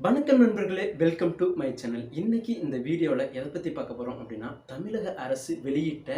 வணக்கம் நண்பர்களே welcome to my channel இன்னைக்கு இந்த வீடியோவில் எதை பற்றி பார்க்க போகிறோம் அப்படின்னா தமிழக அரசு வெளியிட்ட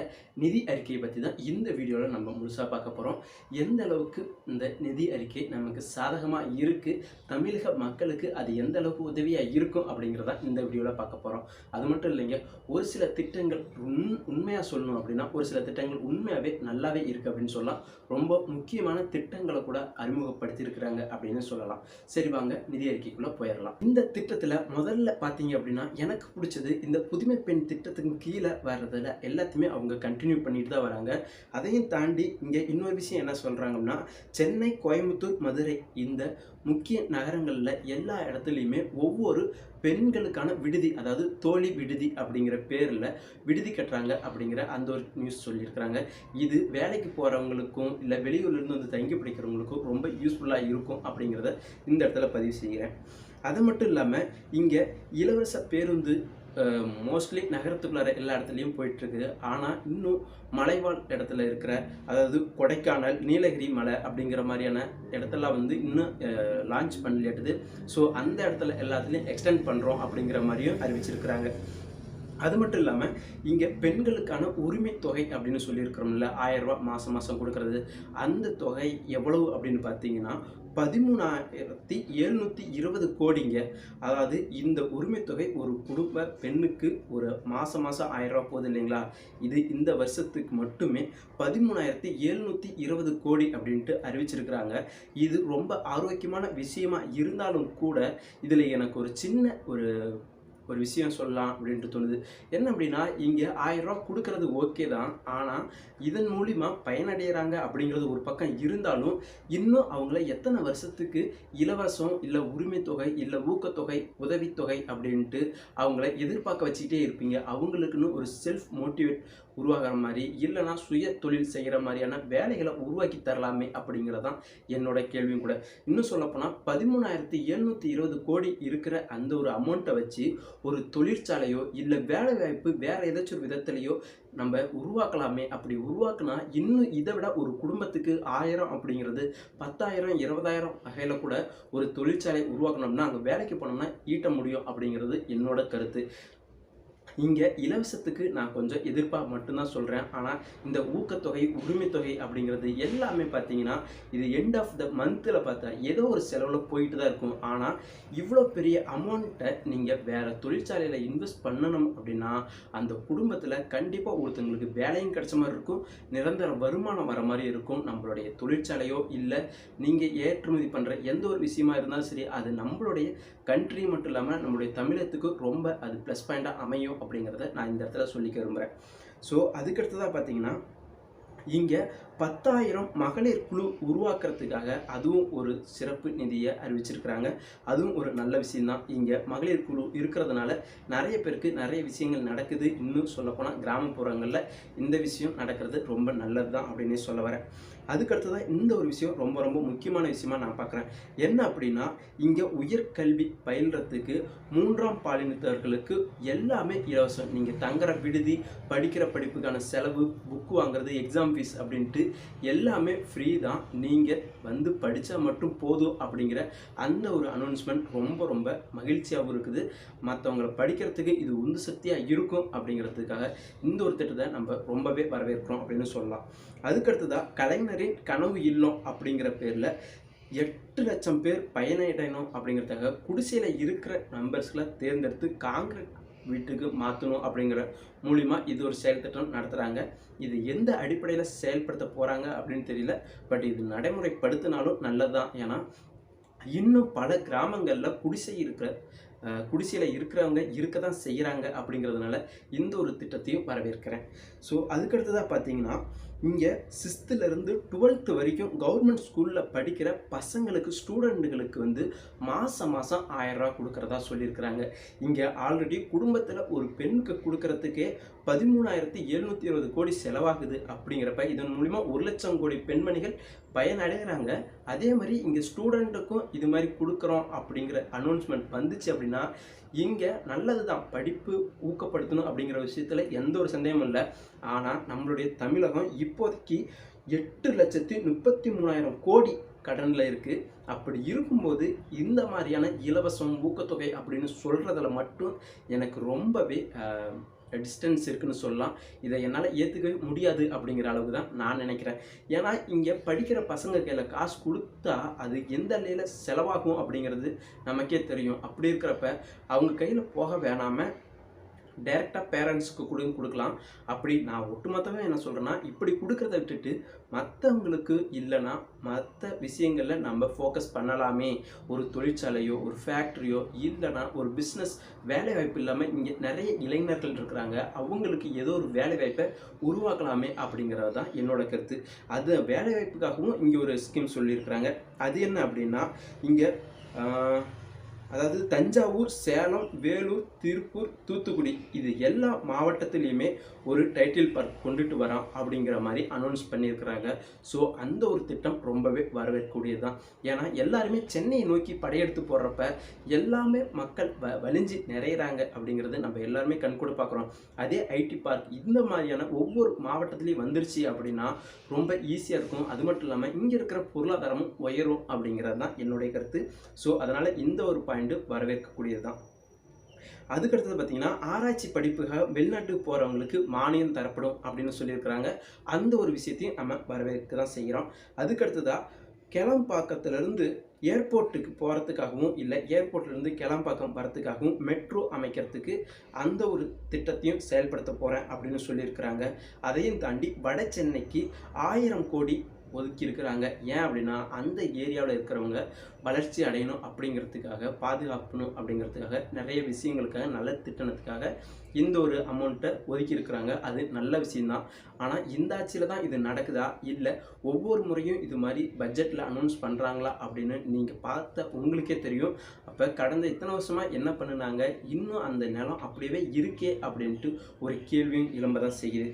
நிதி அறிக்கையை பற்றி தான் இந்த வீடியோவில் நம்ம முழுசாக பார்க்க போகிறோம் எந்த அளவுக்கு இந்த நிதி அறிக்கை நமக்கு சாதகமாக இருக்குது தமிழக மக்களுக்கு அது எந்த அளவுக்கு உதவியாக இருக்கும் அப்படிங்கிறத இந்த வீடியோவில் பார்க்க போகிறோம் அது மட்டும் இல்லைங்க ஒரு சில திட்டங்கள் உண் உண்மையாக சொல்லணும் அப்படின்னா ஒரு சில திட்டங்கள் உண்மையாகவே நல்லாவே இருக்குது அப்படின்னு சொல்லலாம். ரொம்ப முக்கியமான திட்டங்களை கூட அறிமுகப்படுத்தியிருக்கிறாங்க அப்படின்னு சொல்லலாம். சரி வாங்க நிதி அறிக்கைக்குள்ளே போயிடலாம் இந்த திட்டத்தில் முதல்ல பார்த்தீங்க அப்படின்னா எனக்கு பிடிச்சது இந்த புதுமை பெண் திட்டத்துக்கு கீழே வர்றதில் எல்லாத்தையுமே அவங்க கண்டினியூ பண்ணிட்டு தான் வராங்க. அதையும் தாண்டி இங்கே இன்னொரு விஷயம் என்ன சொல்கிறாங்கன்னா சென்னை கோயம்புத்தூர் மதுரை இந்த முக்கிய நகரங்களில் எல்லா இடத்துலையுமே ஒவ்வொரு பெண்களுக்கான விடுதி அதாவது தோழி விடுதி அப்படிங்கிற பேரில் விடுதி கட்டுறாங்க அப்படிங்கிற அந்த ஒரு நியூஸ் சொல்லியிருக்கிறாங்க. இது வேலைக்கு போகிறவங்களுக்கும் இல்லை வெளியூர்லேருந்து வந்து தங்கி பிடிக்கிறவங்களுக்கும் ரொம்ப யூஸ்ஃபுல்லாக இருக்கும் அப்படிங்கிறத இந்த இடத்துல பதிவு செய்கிறேன். அது மட்டும் இல்லாமல் இங்கே இலவச பேருந்து மோஸ்ட்லி நகரத்துக்குள்ளார எல்லா இடத்துலையும் போயிட்டுருக்கு. ஆனால் இன்னும் மலைவாழ் இடத்துல இருக்கிற அதாவது கொடைக்கானல் நீலகிரி மலை அப்படிங்கிற மாதிரியான இடத்தெல்லாம் வந்து இன்னும் லான்ச் பண்ணலையாட்டுது. ஸோ அந்த இடத்துல எல்லாத்துலேயும் எக்ஸ்டெண்ட் பண்ணுறோம் அப்படிங்கிற மாதிரியும் அறிவிச்சிருக்கிறாங்க. அது மட்டும் இல்லாமல் இங்கே பெண்களுக்கான உரிமை தொகை அப்படின்னு சொல்லியிருக்கிறோம்ல ஆயிரம் ரூபா மாதம் மாதம் கொடுக்கறது. அந்த தொகை எவ்வளவு அப்படின்னு பார்த்தீங்கன்னா பதிமூணாயிரத்தி எழுநூற்றி இருபது கோடிங்க. அதாவது இந்த உரிமைத்தொகை ஒரு குடும்ப பெண்ணுக்கு ஒரு மாதம் மாதம் ஆயிரரூபா போகுது இல்லைங்களா? இது இந்த வருஷத்துக்கு மட்டுமே பதிமூணாயிரத்தி எழுநூற்றி இருபது கோடி அப்படின்ட்டு அறிவிச்சிருக்கிறாங்க. இது ரொம்ப ஆரோக்கியமான விஷயமா இருந்தாலும் கூட இதில் எனக்கு ஒரு சின்ன ஒரு ஒரு விஷயம் சொல்லலாம் அப்படின்ட்டு தோணுது. என்ன அப்படின்னா இங்கே ஆயிரம் கொடுக்கறது ஓகே தான். ஆனால் இதன் மூலிமா பயனடைகிறாங்க அப்படிங்கிறது ஒரு பக்கம் இருந்தாலும் இன்னும் அவங்கள எத்தனை வருஷத்துக்கு இலவசம் இல்லை உரிமை தொகை இல்லை ஊக்கத்தொகை உதவித்தொகை அப்படின்ட்டு அவங்கள எதிர்பார்க்க வச்சுக்கிட்டே இருப்பீங்க. அவங்களுக்குன்னு ஒரு செல்ஃப் மோட்டிவேட் உருவாகிற மாதிரி இல்லைனா சுய தொழில் செய்கிற மாதிரியான வேலைகளை உருவாக்கி தரலாமே அப்படிங்கிறதான் என்னோட கேள்வியும் கூட. இன்னும் சொல்லப்போனால் பதிமூணாயிரத்தி எழுநூற்றி இருபது கோடி இருக்கிற அந்த ஒரு அமௌண்ட்டை வச்சு ஒரு தொழிற்சாலையோ இல்லை வேலை வாய்ப்பு வேறு ஏதாச்சும் ஒரு விதத்துலையோ நம்ம உருவாக்கலாமே. அப்படி உருவாக்குனா இன்னும் இதை விட ஒரு குடும்பத்துக்கு ஆயிரம் அப்படிங்கிறது பத்தாயிரம் இருபதாயிரம் வகையில் கூட ஒரு தொழிற்சாலை உருவாக்கணும்னா அங்கே வேலைக்கு போனோம்னா ஈட்ட முடியும் அப்படிங்கிறது என்னோட கருத்து. இங்கே இலவசத்துக்கு நான் கொஞ்சம் எதிர்ப்பாக மட்டும்தான் சொல்கிறேன் ஆனால் இந்த ஊக்கத்தொகை உரிமைத்தொகை அப்படிங்கிறது எல்லாமே பார்த்தீங்கன்னா இது எண்ட் ஆஃப் த மந்தில் பார்த்தா ஏதோ ஒரு செலவில் போயிட்டு தான் இருக்கும். ஆனால் இவ்வளோ பெரிய அமௌண்ட்டை நீங்கள் வேறு தொழிற்சாலையில் இன்வெஸ்ட் பண்ணணும் அப்படின்னா அந்த குடும்பத்தில் கண்டிப்பாக ஒருத்தங்களுக்கு வேலையும் கிடைச்ச மாதிரி இருக்கும். நிரந்தர வருமானம் வர மாதிரி இருக்கும். நம்மளுடைய தொழிற்சாலையோ இல்லை நீங்கள் ஏற்றுமதி பண்ணுற எந்த ஒரு விஷயமா இருந்தாலும் சரி அது நம்மளுடைய கண்ட்ரி மட்டும் இல்லாமல் நம்மளுடைய தமிழகத்துக்கு ரொம்ப அது ப்ளஸ் பாயிண்ட்டாக அமையும் அப்படிங்கிறத நான் இந்த இடத்துல சொல்லிக்க விரும்புகிறேன் ஸோ அதுக்கடுத்ததாக பார்த்தீங்கன்னா இங்கே பத்தாயிரம் மகளிர் குழு உருவாக்குறதுக்காக அதுவும் ஒரு சிறப்பு நிதியை அறிவிச்சிருக்கிறாங்க. அதுவும் ஒரு நல்ல விஷயம்தான். இங்கே மகளிர் குழு இருக்கிறதுனால நிறைய பேருக்கு நிறைய விஷயங்கள் நடக்குது. இன்னும் சொல்லப்போனால் கிராமப்புறங்களில் இந்த விஷயம் நடக்கிறது ரொம்ப நல்லது தான் அப்படின்னே சொல்ல வரேன். அதுக்கடுத்ததான் இந்த ஒரு விஷயம் ரொம்ப ரொம்ப முக்கியமான விஷயமா நான் பார்க்குறேன். என்ன அப்படின்னா இங்கே உயர்கல்வி பயில்றதுக்கு மூன்றாம் பாலினத்தவர்களுக்கு எல்லாமே இலவசம். நீங்கள் தங்குற விடுதி படிக்கிற படிப்புக்கான செலவு புக்கு வாங்குறது எக்ஸாம் ஃபீஸ் அப்படின்ட்டு எல்லாமே ஃப்ரீ தான். நீங்கள் வந்து படித்தா மட்டும் போதும் அப்படிங்கிற அந்த ஒரு அனௌன்ஸ்மெண்ட் ரொம்ப ரொம்ப மகிழ்ச்சியாகவும் இருக்குது. மற்றவங்களை படிக்கிறதுக்கு இது உந்து சக்தியாக இருக்கும் அப்படிங்கிறதுக்காக இந்த ஒரு திட்டத்தை நம்ம ரொம்பவே வரவேற்கிறோம் அப்படின்னு சொல்லலாம். அதுக்கடுத்ததாக கலைஞரின் கனவு இல்லம் அப்படிங்கிற பேரில் எட்டு லட்சம் பேர் பயனடையணும் அப்படிங்கிறதுக்காக குடிசையில் இருக்கிற நம்பர்ஸ்களை தேர்ந்தெடுத்து காங்கிரட் வீட்டுக்கு மாற்றணும் அப்படிங்கிற மூலிமா இது ஒரு செயல் திட்டம் நடத்துகிறாங்க இது எந்த அடிப்படையில் செயல்படுத்த போகிறாங்க அப்படின்னு தெரியல. பட் இது நடைமுறைப்படுத்தினாலும் நல்லது தான் ஏன்னா இன்னும் பல கிராமங்களில் குடிசை இருக்கிற குடிசையில் இருக்கிறவங்க இருக்க தான் செய்கிறாங்க அப்படிங்கிறதுனால இந்த ஒரு திட்டத்தையும் வரவேற்கிறேன். ஸோ அதுக்கடுத்ததாக பார்த்தீங்கன்னா இங்கே சிக்ஸ்த்துலேருந்து டுவெல்த்து வரைக்கும் கவர்மெண்ட் ஸ்கூலில் படிக்கிற பசங்களுக்கு ஸ்டூடெண்ட்டுகளுக்கு வந்து மாதம் மாதம் ஆயிரரூவா கொடுக்குறதா சொல்லியிருக்கிறாங்க. இங்கே ஆல்ரெடி குடும்பத்தில் ஒரு பெண்ணுக்கு கொடுக்கறதுக்கே பதிமூணாயிரத்தி எழுநூற்றி இருபது கோடி செலவாகுது அப்படிங்கிறப்ப இதன் மூலிமா ஒரு லட்சம் கோடி பெண்மணிகள் பயனடைகிறாங்க. அதே மாதிரி இங்கே ஸ்டூடெண்ட்டுக்கும் இது மாதிரி கொடுக்குறோம் அப்படிங்கிற அனௌன்ஸ்மெண்ட் வந்துச்சு அப்படின்னா இங்கே நல்லது தான் படிப்பு ஊக்கப்படுத்தணும் அப்படிங்கிற விஷயத்தில் எந்த ஒரு சந்தேகமும் இல்லை. ஆனால் நம்மளுடைய தமிழகம் இப்போதைக்கு எட்டு லட்சத்தி முப்பத்தி மூணாயிரம் கோடி கடனில் இருக்குது அப்படி இருக்கும்போது இந்த மாதிரியான இலவசம் ஊக்கத்தொகை அப்படின்னு சொல்கிறதுல மட்டும் எனக்கு ரொம்பவே டிஸ்டன்ஸ் இருக்குன்னு சொல்லலாம். இதை என்னால் ஏற்றுக்கவே முடியாது அப்படிங்கிற அளவுக்கு தான் நான் நினைக்கிறேன். ஏன்னா இங்கே படிக்கிற பசங்க கையில் காசு கொடுத்தா அது எந்த நிலையில் செலவாகும் அப்படிங்கிறது நமக்கே தெரியும். அப்படி இருக்கிறப்ப அவங்க கையில் போக வேணாமல் டைரெக்டாக பேரண்ட்ஸுக்கு கொடு கொடுக்கலாம். அப்படி நான் ஒட்டுமொத்தமாக என்ன சொல்கிறேன்னா இப்படி கொடுக்குறத விட்டுட்டு மற்றவங்களுக்கு இல்லைன்னா மற்ற விஷயங்களில் நம்ம ஃபோக்கஸ் பண்ணலாமே. ஒரு தொழிற்சாலையோ ஒரு ஃபேக்ட்ரியோ இல்லைன்னா ஒரு பிஸ்னஸ் வேலை வாய்ப்பு இல்லாமல் இங்கே நிறைய இளைஞர்கள் இருக்கிறாங்க. அவங்களுக்கு ஏதோ ஒரு வேலை வாய்ப்பை உருவாக்கலாமே அப்படிங்கிறது தான் என்னோட கருத்து. அது வேலை வாய்ப்புக்காகவும் இங்கே ஒரு ஸ்கீம் சொல்லியிருக்கிறாங்க. அது என்ன அப்படின்னா இங்கே அதாவது தஞ்சாவூர் சேலம் வேலூர் திருப்பூர் தூத்துக்குடி இது எல்லா மாவட்டத்துலேயுமே ஒரு டைட்டில் பார்க் கொண்டுட்டு வரான் அப்படிங்கிற மாதிரி அனௌன்ஸ் பண்ணியிருக்கிறாங்க. ஸோ அந்த ஒரு திட்டம் ரொம்பவே வரவேற்கக்கூடியது தான் ஏன்னா எல்லாருமே சென்னையை நோக்கி படையெடுத்து போடுறப்ப எல்லாமே மக்கள் வ வலிஞ்சு நிறையிறாங்க அப்படிங்கிறது நம்ம எல்லாருமே கண்கூட பார்க்குறோம். அதே ஐடி பார்க் இந்த மாதிரியான ஒவ்வொரு மாவட்டத்துலேயும் வந்துருச்சு அப்படின்னா ரொம்ப ஈஸியாக இருக்கும். அது மட்டும் இல்லாமல் இங்கே இருக்கிற பொருளாதாரமும் உயரும் அப்படிங்கிறது தான் என்னுடைய கருத்து. ஸோ அதனால் இந்த ஒரு பாயிண்ட் வரவேற்கக்கூடியது தான் அதுக்கடுத்தது பார்த்தீங்கன்னா ஆராய்ச்சி படிப்புக்காக வெளிநாட்டுக்கு போகிறவங்களுக்கு மானியம் தரப்படும் அப்படின்னு சொல்லியிருக்கிறாங்க. அந்த ஒரு விஷயத்தையும் நம்ம வரவேற்க தான் செய்கிறோம் அதுக்கடுத்ததாக கிளம்பாக்கத்துலேருந்து ஏர்போர்ட்டுக்கு போகிறதுக்காகவும் இல்லை ஏர்போர்ட்லேருந்து கிளம்பாக்கம் வரத்துக்காகவும் மெட்ரோ அமைக்கிறதுக்கு அந்த ஒரு திட்டத்தையும் செயல்படுத்த போகிறேன் அப்படின்னு சொல்லியிருக்கிறாங்க. அதையும் தாண்டி வட சென்னைக்கு ஆயிரம் கோடி ஒதுக்கி இருக்கிறாங்க. ஏன் அப்படின்னா அந்த ஏரியாவில் இருக்கிறவங்க வளர்ச்சி அடையணும் அப்படிங்கிறதுக்காக பாதுகாக்கணும் அப்படிங்கிறதுக்காக நிறைய விஷயங்களுக்காக நல்ல திட்டனத்துக்காக இந்த ஒரு அமௌண்ட்டை ஒதுக்கி இருக்கிறாங்க. அது நல்ல விஷயம்தான். ஆனால் இந்த ஆட்சியில் தான் இது நடக்குதா? இல்லை ஒவ்வொரு முறையும் இது மாதிரி பட்ஜெட்டில் அனௌன்ஸ் பண்ணுறாங்களா அப்படின்னு நீங்கள் பார்த்த உங்களுக்கே தெரியும். அப்போ கடந்த இத்தனை வருஷமாக என்ன பண்ணுனாங்க? இன்னும் அந்த நிலம் அப்படியே இருக்கே அப்படின்ட்டு ஒரு கேள்வியும் எழும்ப தான் செய்யுது.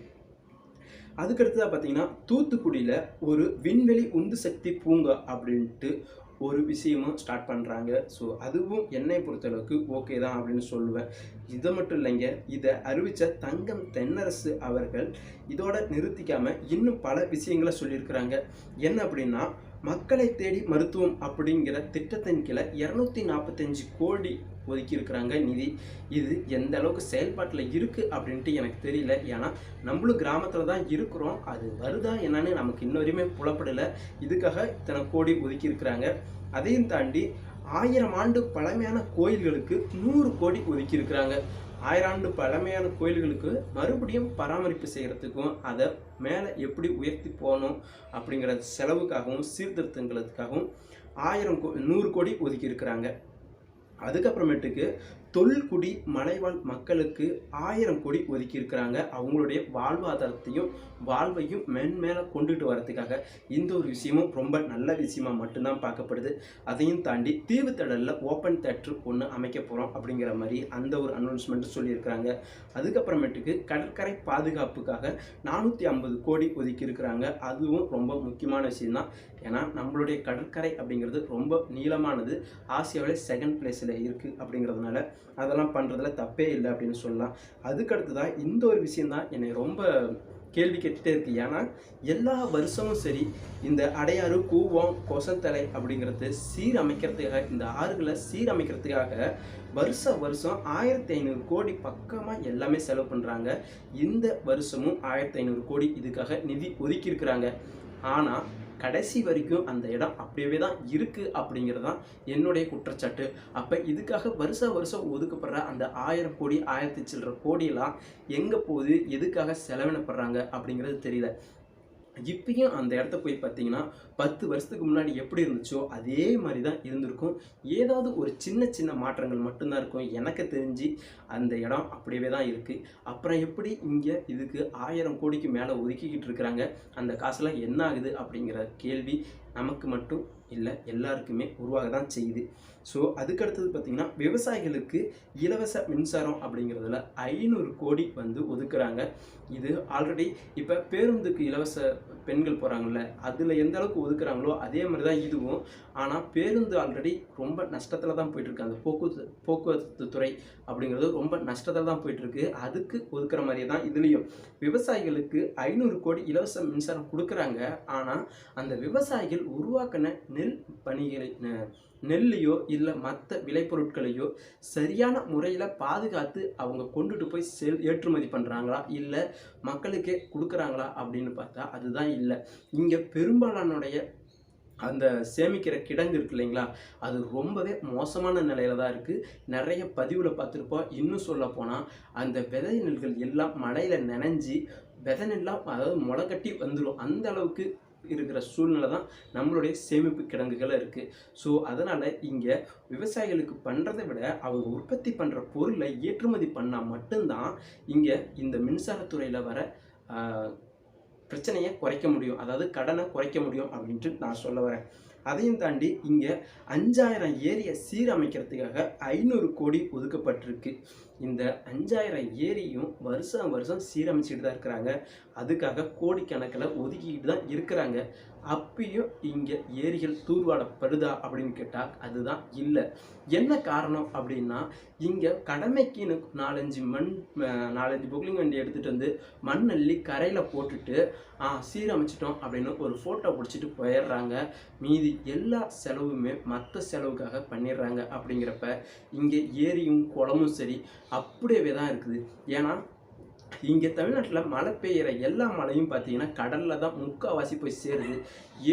அதுக்கடுத்ததாக பார்த்தீங்கன்னா தூத்துக்குடியில் ஒரு விண்வெளி உந்து சக்தி பூங்கா அப்படின்ட்டு ஒரு விஷயமும் ஸ்டார்ட் பண்ணுறாங்க ஸோ அதுவும் என்னை பொறுத்தளவுக்கு ஓகே தான் அப்படின்னு சொல்லுவேன். இது மட்டும் இல்லைங்க இதை அறிவித்த தங்கம் தென்னரசு அவர்கள் இதோட நிறுத்திக்காமல் இன்னும் பல விஷயங்களை சொல்லியிருக்கிறாங்க. என்ன அப்படின்னா மக்களை தேடி மருத்துவம் அப்படிங்கிற திட்டத்தின் கீழே இரநூத்தி நாற்பத்தஞ்சு கோடி ஒதுக்கியிருக்கிறாங்க நிதி. இது எந்த அளவுக்கு செயல்பாட்டில் இருக்குது அப்படின்ட்டு எனக்கு தெரியல. ஏன்னா நம்மளும் கிராமத்தில் தான் இருக்கிறோம். அது வருதா என்னன்னு நமக்கு இன்ன வரையுமே புலப்படலை. இதுக்காக இத்தனை கோடி ஒதுக்கியிருக்கிறாங்க. அதையும் தாண்டி ஆயிரம் ஆண்டு பழமையான கோயில்களுக்கு நூறு கோடி ஒதுக்கி இருக்கிறாங்க ஆயிரம் ஆண்டு பழமையான கோயில்களுக்கு மறுபடியும் பராமரிப்பு செய்கிறதுக்கும் அதை மேலே எப்படி உயர்த்தி போகணும் அப்படிங்கிற செலவுக்காகவும் சீர்திருத்தங்களுக்காகவும் ஆயிரம் கோ நூறு கோடி ஒதுக்கி இருக்கிறாங்க அதுக்கப்புறமேட்டுக்கு தொல்குடி மலைவாழ் மக்களுக்கு ஆயிரம் கோடி ஒதுக்கியிருக்கிறாங்க. அவங்களுடைய வாழ்வாதாரத்தையும் வாழ்வையும் மென்மேல கொண்டுட்டு வரதுக்காக இந்த ஒரு விஷயமும் ரொம்ப நல்ல விஷயமா மட்டும்தான் பார்க்கப்படுது. அதையும் தாண்டி தீவுத்தடலில் ஓப்பன் தேட்டர் ஒன்று அமைக்க போகிறோம் அப்படிங்கிற மாதிரி அந்த ஒரு அனௌன்ஸ்மெண்ட் சொல்லியிருக்கிறாங்க. அதுக்கப்புறமேட்டுக்கு கடற்கரை பாதுகாப்புக்காக நானூற்றி ஐம்பது கோடி ஒதுக்கியிருக்கிறாங்க. அதுவும் ரொம்ப முக்கியமான விஷயம்தான். ஏன்னா நம்மளுடைய கடற்கரை அப்படிங்கிறது ரொம்ப நீளமானது. ஆசியாவில் செகண்ட் பிளேஸில் இருக்குது அப்படிங்கிறதுனால அதெல்லாம் பண்ணுறதுல தப்பே இல்லை அப்படின்னு சொல்லலாம். அதுக்கடுத்ததான் இந்த ஒரு விஷயந்தான் என்னை ரொம்ப கேள்வி கேட்டுகிட்டே இருக்கு. ஏன்னா எல்லா வருஷமும் சரி இந்த அடையாறு கூவம் கொசத்தலை அப்படிங்கிறது சீரமைக்கிறதுக்காக இந்த ஆறுகளை சீரமைக்கிறதுக்காக வருஷ வருஷம் ஆயிரத்தி ஐநூறு கோடி பக்கமாக எல்லாமே செலவு பண்ணுறாங்க இந்த வருஷமும் ஆயிரத்தி ஐநூறு கோடி இதுக்காக நிதி ஒதுக்கியிருக்கிறாங்க. ஆனால் கடைசி வரைக்கும் அந்த இடம் அப்படியே தான் இருக்குது அப்படிங்கிறது தான் என்னுடைய குற்றச்சாட்டு. அப்போ இதுக்காக வருஷ வருஷம் ஒதுக்கப்படுற அந்த ஆயிரம் கோடி ஆயிரத்தி சில்லற கோடியெல்லாம் எங்கே போகுது? எதுக்காக செலவினப்படுறாங்க? அப்படிங்கிறது தெரியல. இப்பயும் அந்த இடத்த போய் பார்த்தீங்கன்னா பத்து வருஷத்துக்கு முன்னாடி எப்படி இருந்துச்சோ அதே மாதிரி தான் இருந்திருக்கும். ஏதாவது ஒரு சின்ன சின்ன மாற்றங்கள் மட்டும்தான் இருக்கும். எனக்கு தெரிஞ்சு அந்த இடம் அப்படியே தான் இருக்குது அப்புறம் எப்படி இங்கே இதுக்கு ஆயிரம் கோடிக்கு மேலே ஒதுக்கிக்கிட்டு இருக்கிறாங்க? அந்த காசுலாம் என்ன ஆகுது அப்படிங்கிற கேள்வி நமக்கு மட்டும் இல்லை எல்லாருக்குமே உருவாக தான் செய்யுது. ஸோ அதுக்கடுத்தது பார்த்திங்கன்னா விவசாயிகளுக்கு இலவச மின்சாரம் அப்படிங்கிறதுல ஐநூறு கோடி வந்து ஒதுக்குறாங்க. இது ஆல்ரெடி இப்போ பேருந்துக்கு இலவச பெண்கள் போகிறாங்கல்ல அதில் எந்த அளவுக்கு ஒதுக்குறாங்களோ அதே மாதிரி தான் இதுவும். ஆனால் பேருந்து ஆல்ரெடி ரொம்ப நஷ்டத்தில் தான் போயிட்டுருக்கு. அந்த போக்குவரத்து போக்குவரத்து துறை அப்படிங்கிறது ரொம்ப நஷ்டத்தில் தான் போயிட்டுருக்கு. அதுக்கு ஒதுக்குற மாதிரியே தான் இதுலேயும். விவசாயிகளுக்கு ஐநூறு கோடி இலவச மின்சாரம் கொடுக்குறாங்க. ஆனால் அந்த விவசாயிகள் உருவாக்கின நெல் பணிகளை ந- நெல்லையோ இல்லை மற்ற விளைபொருட்களையோ சரியான முறையில் பாதுகாத்து அவங்க கொண்டுட்டு போய் செல் ஏற்றுமதி பண்ணுறாங்களா இல்லை மக்களுக்கே கொடுக்குறாங்களா? அப்படின்னு பார்த்தா அதுதான் இல்லை. இங்கே பெரும்பாலானுடைய அந்த சேமிக்கிற கிடங்கு இருக்கு இல்லைங்களா? அது ரொம்பவே மோசமான நிலையில தான் இருக்குது நிறைய பதிவில் பார்த்துருப்போம். இன்னும் சொல்ல போனால் அந்த விதை நெல்கள் எல்லாம் மழையில் நனைஞ்சி விதை நெல்லாம் அதாவது முளைக்கட்டி வந்துடும் அந்த அளவுக்கு இருக்கிற சூழ்நிலை தான் நம்மளுடைய சேமிப்பு கிடங்குகள் இருக்குது ஸோ அதனால் இங்கே விவசாயிகளுக்கு பண்ணுறதை விட அவங்க உற்பத்தி பண்ணுற பொருளை ஏற்றுமதி பண்ணால் மட்டும்தான் இங்கே இந்த மின்சாரத்துறையில் வர பிரச்சனையை குறைக்க முடியும். அதாவது கடனை குறைக்க முடியும் அப்படின்ட்டு நான் சொல்ல வரேன். அதையும் தாண்டி இங்கே அஞ்சாயிரம் ஏரியை சீரமைக்கிறதுக்காக ஐநூறு கோடி ஒதுக்கப்பட்டிருக்கு. இந்த அஞ்சாயிரம் ஏரியும் வருஷம் வருஷம் சீரமைச்சிட்டு தான் இருக்கிறாங்க. அதுக்காக கோடிக்கணக்கில் ஒதுக்கிக்கிட்டு தான் இருக்கிறாங்க. அப்பயும் இங்கே ஏரிகள் தூர்வாடப்படுதா அப்படின்னு கேட்டால் அதுதான் இல்லை. என்ன காரணம் அப்படின்னா இங்கே கடமைக்குன்னு நாலஞ்சு மண் நாலஞ்சு பொக்லிங் வண்டி எடுத்துகிட்டு வந்து மண் அள்ளி கரையில் போட்டுட்டு சீரமைச்சிட்டோம் அப்படின்னு ஒரு ஃபோட்டோ பிடிச்சிட்டு போயிடுறாங்க. மீதி எல்லா செலவுமே மற்ற செலவுக்காக பண்ணிடுறாங்க அப்படிங்கிறப்ப இங்கே ஏரியும் குளமும் சரி அப்படியே தான் இருக்குது. ஏன்னா இங்கே தமிழ்நாட்டில் மழை பெய்கிற எல்லா மழையும் பார்த்தீங்கன்னா கடலில் தான் முக்கால்வாசி போய் சேருது.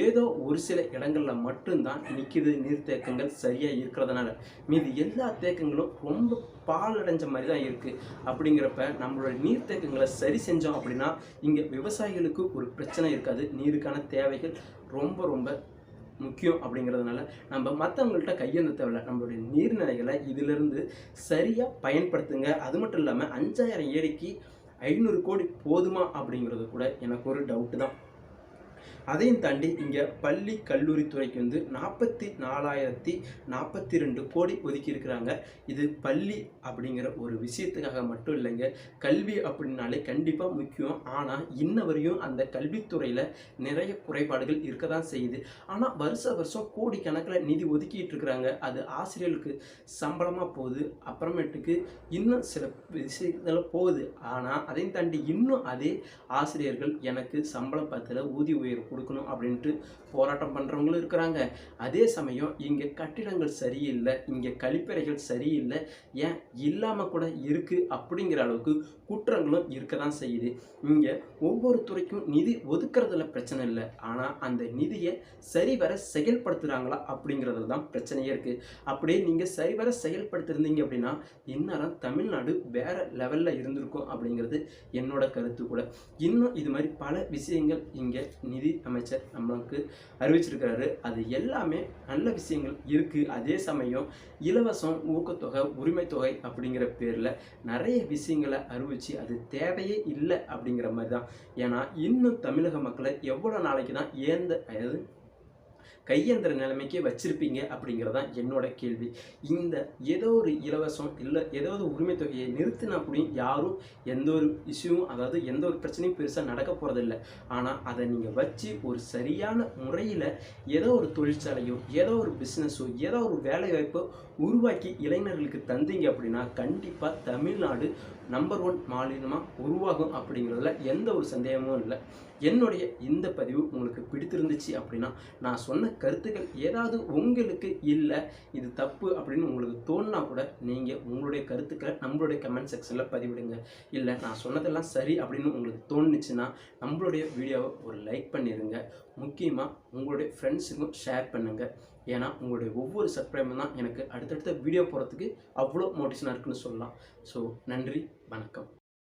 ஏதோ ஒரு சில இடங்களில் மட்டும்தான் நிற்கிது நீர்த்தேக்கங்கள் சரியாக இருக்கிறதுனால. மீதி எல்லா தேக்கங்களும் ரொம்ப பாலடைஞ்ச மாதிரி தான் இருக்குது அப்படிங்கிறப்ப நம்மளோட நீர்த்தேக்கங்களை சரி செஞ்சோம் அப்படின்னா இங்கே விவசாயிகளுக்கு ஒரு பிரச்சனை இருக்காது. நீருக்கான தேவைகள் ரொம்ப ரொம்ப முக்கியம் அப்படிங்கிறதுனால நம்ம மற்றவங்கள்ட்ட கையெழுந்த தேவையில்ல. நம்மளுடைய நீர்நிலைகளை இதிலிருந்து சரியாக பயன்படுத்துங்க. அது மட்டும் இல்லாமல் அஞ்சாயிரம் ஏரிக்கு ஐநூறு கோடி போதுமா அப்படிங்கிறது கூட எனக்கு ஒரு டவுட்டு தான். அதையும் தாண்டி இங்கே பள்ளி கல்லூரித்துறைக்கு வந்து நாற்பத்தி நாலாயிரத்தி நாற்பத்தி ரெண்டு கோடி ஒதுக்கியிருக்கிறாங்க. இது பள்ளி அப்படிங்கிற ஒரு விஷயத்துக்காக மட்டும் இல்லைங்க. கல்வி அப்படின்னாலே கண்டிப்பாக முக்கியம். ஆனால் இன்ன வரையும் அந்த கல்வித்துறையில் நிறைய குறைபாடுகள் இருக்க தான் செய்யுது. ஆனால் வருஷ வருஷம் கோடிக்கணக்கில் நிதி ஒதுக்கிட்டு இருக்கிறாங்க. அது ஆசிரியர்களுக்கு சம்பளமாக போகுது அப்புறமேட்டுக்கு இன்னும் சில விஷயங்கள் போகுது. ஆனால் அதையும் தாண்டி இன்னும் அதே ஆசிரியர்கள் எனக்கு சம்பளம் பத்தில் ஊதிய உயர்வு கொடுக்கணும் அப்படின்ட்டு போராட்டம் பண்ணுறவங்களும் இருக்கிறாங்க. அதே சமயம் இங்கே கட்டிடங்கள் சரியில்லை இங்கே கழிப்பறைகள் சரியில்லை ஏன் இல்லாமல் கூட இருக்குது அப்படிங்கிற அளவுக்கு குற்றங்களும் இருக்க தான் செய்யுது. இங்கே ஒவ்வொரு துறைக்கும் நிதி ஒதுக்குறதுல பிரச்சனை இல்லை. ஆனால் அந்த நிதியை சரிவர செயல்படுத்துகிறாங்களா அப்படிங்கிறதுல தான் பிரச்சனையே இருக்குது அப்படியே நீங்கள் சரிவர செயல்படுத்திருந்தீங்க அப்படின்னா இந்நேரம் தமிழ்நாடு வேற லெவலில் இருந்திருக்கும் அப்படிங்கிறது என்னோட கருத்து கூட. இன்னும் இது மாதிரி பல விஷயங்கள் இங்கே நிதி அமைச்சர் நம்மளுக்கு அறிவிச்சிருக்கிறாரு. அது எல்லாமே நல்ல விஷயங்கள் இருக்குது அதே சமயம் இலவசம் ஊக்கத்தொகை உரிமைத்தொகை அப்படிங்கிற பேரில் நிறைய விஷயங்களை அறிவிச்சு அது தேவையே இல்லை அப்படிங்கிற மாதிரி தான் ஏன்னா இன்னும் தமிழக மக்களை எவ்வளோ நாளைக்கு தான் ஏந்த அதாவது கையேந்திர நிலைமைக்கே வச்சிருப்பீங்க அப்படிங்கிறது தான் என்னோட கேள்வி. இந்த ஏதோ ஒரு இலவசம் இல்லை ஏதோ ஒரு உரிமை தொகையை நிறுத்தினா கூட யாரும் எந்த ஒரு இஷ்யூவும் அதாவது எந்த ஒரு பிரச்சனையும் பெருசாக நடக்க போகிறதில்ல ஆனால் அதை நீங்கள் வச்சு ஒரு சரியான முறையில் ஏதோ ஒரு தொழிற்சாலையோ ஏதோ ஒரு பிஸ்னஸோ ஏதோ ஒரு வேலை வாய்ப்போ உருவாக்கி இளைஞர்களுக்கு தந்தீங்க அப்படின்னா கண்டிப்பாக தமிழ்நாடு நம்பர் ஒன் மாநிலமாக உருவாகும் அப்படிங்கிறதுல எந்த ஒரு சந்தேகமும் இல்லை. என்னுடைய இந்த பதிவு உங்களுக்கு பிடித்திருந்துச்சு அப்படின்னா நான் சொன்ன கருத்துக்கள் ஏதாவது உங்களுக்கு இல்லை இது தப்பு அப்படின்னு உங்களுக்கு தோணுனா கூட நீங்கள் உங்களுடைய கருத்துக்களை நம்மளுடைய கமெண்ட் செக்ஷனில் பதிவிடுங்க. இல்லை நான் சொன்னதெல்லாம் சரி அப்படின்னு உங்களுக்கு தோணுச்சுன்னா நம்மளுடைய வீடியோவை ஒரு லைக் பண்ணிடுங்க முக்கியமாக உங்களுடைய ஃப்ரெண்ட்ஸுக்கும் ஷேர் பண்ணுங்கள் ஏன்னா உங்களுடைய ஒவ்வொரு சப்ஸ்கிரைபர் தான் எனக்கு அடுத்தடுத்த வீடியோ போகிறதுக்கு அவ்வளோ மோட்டிவேஷனாக இருக்குன்னு சொல்லலாம். ஸோ நன்றி வணக்கம்.